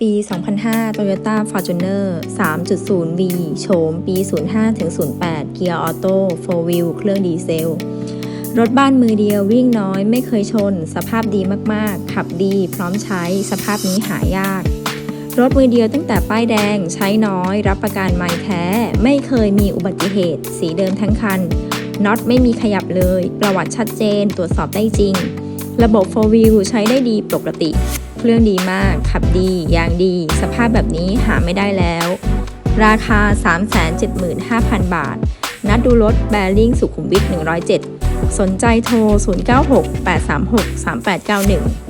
ปี 2005 Toyota Fortuner 3.0V โฉม ปี 05-08 เกียร์ออโต้ 4 Wheel เครื่องดีเซล รถบ้านมือเดียววิ่งน้อยไม่เคยชน สภาพดีมากๆ ขับดี พร้อมใช้ สภาพนี้หายาก รถมือเดียวตั้งแต่ป้ายแดง ใช้น้อย รับประกันไม่แท้ ไม่เคยมีอุบัติเหตุ สีเดิมทั้งคัน น็อตไม่มีขยับเลย ประวัติชัดเจน ตรวจสอบได้จริง ระบบ 4 Wheel ใช้ได้ดีปกติ เครื่องดีมาก ขับดียางดี สภาพแบบนี้หาไม่ได้แล้ว ราคา 375,000 บาท นัดดูรถแบริ่งสุขุมวิท107 สนใจโทร 096 836 3891